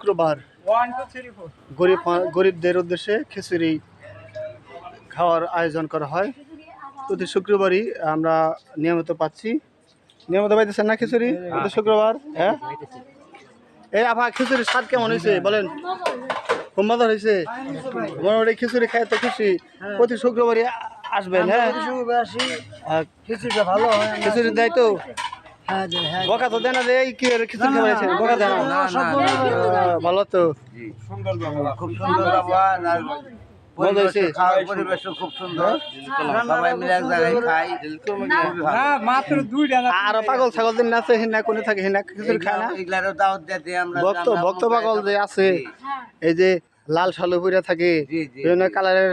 শুক্রবার গরিব গরিবদের উদ্দেশ্যে খিচুড়ি খাওয়ার আয়োজন করা হয়। প্রতি শুক্রবারই আমরা নিয়মিত পাচ্ছি। নিয়মিত পাইতেছেন না খিচুড়ি? প্রতি শুক্রবার? হ্যাঁ? এই আভা খিচুড়ির স্বাদ কেমন হয়েছে? বলেন। খুব মজা হয়েছে। মোটামুটি খিচুড়ি খাই তো খুশি। প্রতি শুক্রবারই আসবেন হ্যাঁ? খিচুড়িটা ভালো হয়। খিচুড়ি দেয় তো হ্যাঁ হ্যাঁ বকা তো দেয় না যে এই কি এর খিচুড়ি খাওয়াইছে বকা দেয় না? আহ, ভালো তো। সুন্দর ব্যবহার আর খুব সুন্দর। দুইটা না আর পাগল ছাগল দিন আছে হিনা কোনে থাকে? হিনা খিচুড়ি খায় না? ভক্ত ভক্ত পাগল যে আছে এই যে লাল শালু পরে থাকে। বিভিন্ন কালারের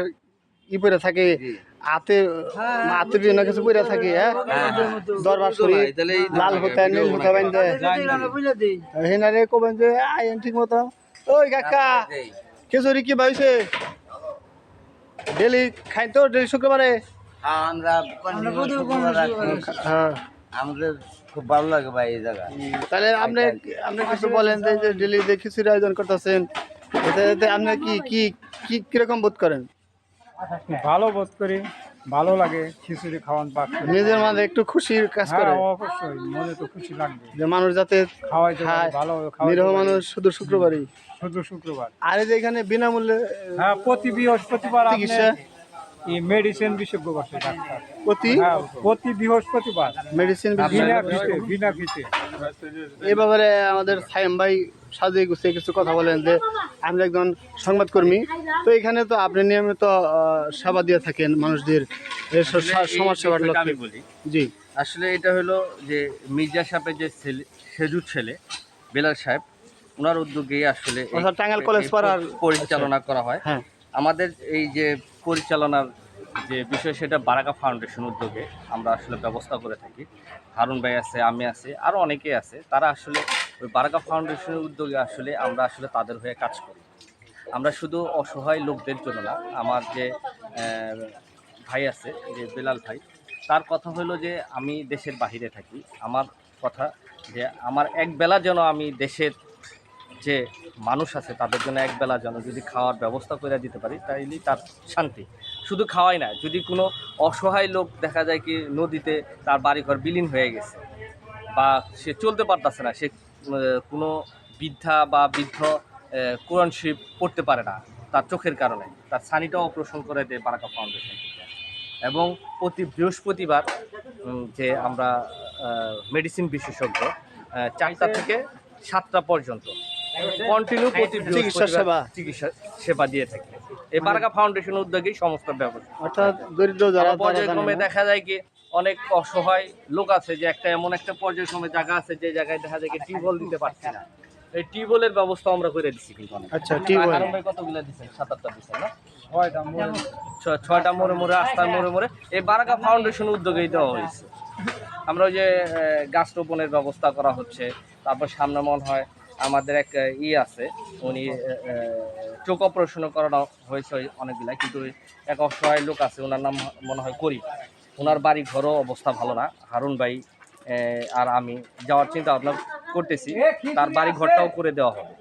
ই পরে থাকে জি। হাতে হাতে বিভিন্ন কিছু থাকে হ্যাঁ? দরবার শরীফ লাল হতে নীল হতে বাইন্দে। বুঝলে কবেন যে আইন ঠিক মতো। ওই কাকা জি। কি ভাইছে ডেলি খাই তো ডেলি শুক্রবারে। হ্যাঁ, আমরা। হ্যাঁ। আমাদের খুব ভালো লাগে ভাই এই জায়গা। তাহলে আপনি আপনি কিছু বলেন যে ডেলি যে খিচুড়ি আয়োজন করতেছেন এতে এতে আপনি কি কি কি কীরকম বোধ করেন? ভালো বোধ করি ভালো লাগে খিচুড়ি খাওয়ান পাক নিজের মাঝে একটু খুশির কাজ করে। হ্যাঁ অবশ্যই মনে তো খুশি লাগবে। যে মানুষ যাতে খাওয়াই ভালো নিরহ মানুষ শুধু শুক্রবারই। শুধু শুক্রবার। আর এই যে এখানে বিনামূল্যে হ্যাঁ প্রতি বৃহস্পতিবার আপনি চিকিৎসা? এই মেডিসিন বিশেষজ্ঞ বসে ডাক্তার। প্রতি? হ্যাঁ প্রতি বৃহস্পতিবার। মেডিসিন বিনা ফিতে বিনা ফিতে এই ব্যাপারে আমাদের সাইম ভাই সাজিয়ে গুছিয়ে কিছু কথা বলেন যে আমি একজন সংবাদকর্মী। তো এখানে তো আপনি নিয়মিত সেবা দিয়ে থাকেন মানুষদের সমাজ সেবার আমি লক্ষ্যে। বলি। জি। আসলে এটা হলো যে মির্জা সাহেবের যে ছেলে সেজুর ছেলে বেলাল সাহেব ওনার উদ্যোগেই আসলে টাঙ্গাইল কলেজ পাড়ার- পরিচালনা করা হয়। হ্যাঁ। আমাদের এই যে পরিচালনার যে বিষয় সেটা বারাকা ফাউন্ডেশন উদ্যোগে আমরা আসলে ব্যবস্থা করে থাকি। হারুন ভাই আছে, আমি আছে আরও অনেকেই আছে। তারা আসলে ওই বারাকা ফাউন্ডেশনের উদ্যোগে আসলে আমরা আসলে তাদের হয়ে কাজ করি। আমরা শুধু অসহায় লোকদের জন্য না, আমার যে ভাই আছে, যে বেলাল ভাই, তার কথা হলো যে আমি দেশের বাহিরে থাকি। আমার কথা যে, আমার এক বেলা যেন আমি দেশের যে মানুষ আছে তাদের জন্য এক বেলা যেন যদি খাওয়ার ব্যবস্থা করে দিতে পারি, তাইলেই তার শান্তি। শুধু খাওয়াই না, যদি কোনো অসহায় লোক দেখা যায় কি নদীতে তার বাড়িঘর বিলীন হয়ে গেছে বা সে চলতে পারতেছে না, সে কোনো বৃদ্ধা বা বৃদ্ধ কোরআন পড়তে পারে না তার চোখের কারণে, তার সানিটাও অপারেশন করে দেয় বারাকা ফাউন্ডেশন থেকে। এবং প্রতি বৃহস্পতিবার যে আমরা মেডিসিন বিশেষজ্ঞ চারটা থেকে সাতটা পর্যন্ত কন্টিনিউ প্রতি চিকিৎসা সেবা। চিকিৎসা সেবা দিয়ে থাকি। এই বারাকা ফাউন্ডেশন উদ্যোগেই সমস্ত ব্যবস্থা। অর্থাৎ দরিদ্র যারা পর্যায়ক্রমে দেখা যায় কি অনেক অসহায় লোক আছে যে একটা এমন একটা পর্যায়ক্রমে জায়গা আছে যে জায়গায় দেখা যায় কি টিউবওয়েল দিতে পারছে না। এই টিউবওয়েলের ব্যবস্থা আমরা করে দিচ্ছি কিন্তু। আচ্ছা টিউবওয়েল। হারুন ভাই কতগুলো দিচ্ছেন সাত আটটা দিচ্ছেন না? ছয়টা মোড়ে মোড়ে রাস্তায় মোড়ে মোড়ে। এই বারাকা ফাউন্ডেশন উদ্যোগেই দেওয়া হয়েছে। আমরা ওই যে গাছ রোপণের ব্যবস্থা করা হচ্ছে। তারপর সামনে মনে হয় আমাদের এক ই আছে। উনি চোখ অপারেশন করানো হয়েছে অনেকগুলা, কিন্তু এক অসহায় লোক আছে ওনার নাম মনে হয় করি ওনার বাড়ি ঘরও অবস্থা ভালো না। হারুন ভাই আর আমি যাওয়ার চিন্তা ভাবনা করতেছি। তার বাড়ি ঘরটাও করে দেওয়া হবে।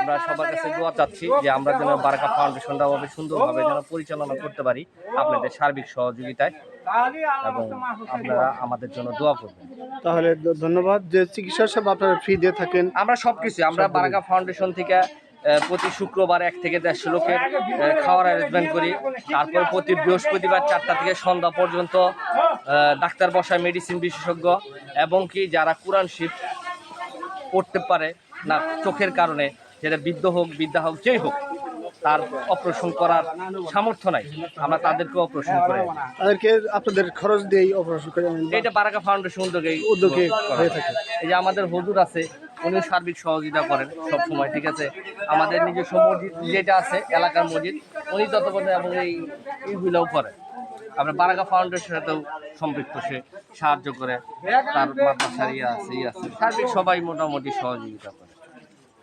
আমরা সবার কাছে দোয়া চাচ্ছি যে আমরা যেন বারাকা ফাউন্ডেশনটা ভাবে সুন্দরভাবে যেন পরিচালনা করতে পারি আপনাদের সার্বিক সহযোগিতায়। এবং আপনারা আমাদের জন্য দোয়া করবেন। তাহলে ধন্যবাদ যে চিকিৎসা সেবা আপনারা ফ্রি দিয়ে থাকেন। আমরা সবকিছু আমরা বারাকা ফাউন্ডেশন থেকে প্রতি শুক্রবার এক থেকে দেড়শো লোকের খাওয়ার অ্যারেঞ্জমেন্ট করি। তারপর প্রতি বৃহস্পতিবার চারটা থেকে সন্ধ্যা পর্যন্ত ডাক্তার বসায় মেডিসিন বিশেষজ্ঞ এবং কি যারা কোরআন শিব পড়তে পারে না চোখের কারণে যেটা বৃদ্ধ হোক বিদ্যা হোক যেই হোক তার অপারেশন করার সামর্থ্য নাই। আমরা তাদেরকে অপারেশন করে। তাদেরকে আপনাদের খরচ দিয়েই অপারেশন করে এটা বারাকা ফাউন্ডেশন উদ্যোগে উদ্যোগে হয়ে। থাকে। এই যে আমাদের হুজুর আছে উনি সার্বিক সহযোগিতা করেন সব সময় ঠিক আছে? আমাদের নিজস্ব মসজিদ যেটা আছে এলাকার মসজিদ উনি তত্ত্বাবধানে এবং এই এইগুলোও করেন আমরা বারাকা ফাউন্ডেশনের সাথেও সম্পৃক্ত সে সাহায্য করে। তার মাদ্রাসার ইয়ে আছে ইয়ে আছে। সার্বিক সবাই মোটামুটি সহযোগিতা করে।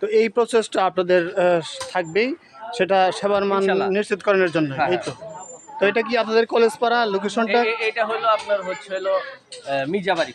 তো এই প্রসেসটা আপনাদের থাকবেই। সেটা সেবার মান নিশ্চিত নিশ্চিতকরণের জন্য। হ্যাঁ, এই তো। তো এটা কি আপনাদের কলেজ পাড়া লোকেশনটা এটা হলো আপনার হচ্ছে হলো মিজাবাড়ি মির্জাবাড়ি